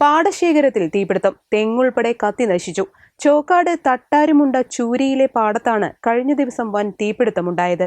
പാടശേഖരത്തിൽ തീപിടുത്തം. തെങ്ങുൾപ്പെടെ കത്തി നശിച്ചു. ചോക്കാട് തട്ടാരുമുണ്ട ചൂരിയിലെ പാടത്താണ് കഴിഞ്ഞ ദിവസം വൻ തീപിടുത്തമുണ്ടായത്.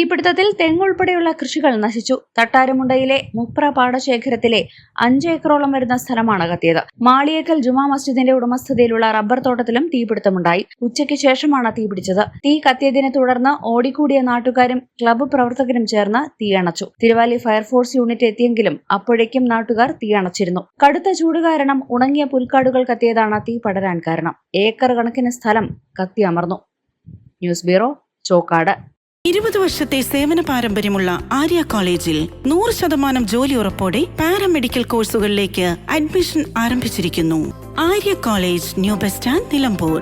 തീപിടുത്തത്തിൽ തെങ്ങുൾപ്പെടെയുള്ള കൃഷികൾ നശിച്ചു. തട്ടാരമുണ്ടയിലെ മുപ്ര പാടശേഖരത്തിലെ അഞ്ച് ഏക്കറോളം വരുന്ന സ്ഥലമാണ് കത്തിയത്. മാളിയേക്കൽ ജുമാ മസ്ജിദിന്റെ ഉടമസ്ഥതയിലുള്ള റബ്ബർ തോട്ടത്തിലും തീപിടുത്തമുണ്ടായി. ഉച്ചയ്ക്ക് ശേഷമാണ് തീപിടിച്ചത് തീ കത്തിയതിനെ തുടർന്ന് ഓടിക്കൂടിയ നാട്ടുകാരും ക്ലബ്ബ് പ്രവർത്തകരും ചേർന്ന് തീയണച്ചു തിരുവാലി ഫയർഫോഴ്സ് യൂണിറ്റ് എത്തിയെങ്കിലും അപ്പോഴേക്കും നാട്ടുകാർ തീയണച്ചിരുന്നു കടുത്ത ചൂട് കാരണം ഉണങ്ങിയ പുൽക്കാടുകൾ കത്തിയതാണ് തീ പടരാൻ കാരണം. ഏക്കർ കണക്കിന് സ്ഥലം കത്തിയമർന്നു ന്യൂസ് ബ്യൂറോ ചോക്കാട്. ഇരുപത് വർഷത്തെ സേവന പാരമ്പര്യമുള്ള ആര്യ കോളേജിൽ നൂറ് ശതമാനം ജോലി ഉറപ്പോടെ പാരാമെഡിക്കൽ കോഴ്സുകളിലേക്ക് അഡ്മിഷൻ ആരംഭിച്ചിരിക്കുന്നു. Arya college new bus stand Nilambur.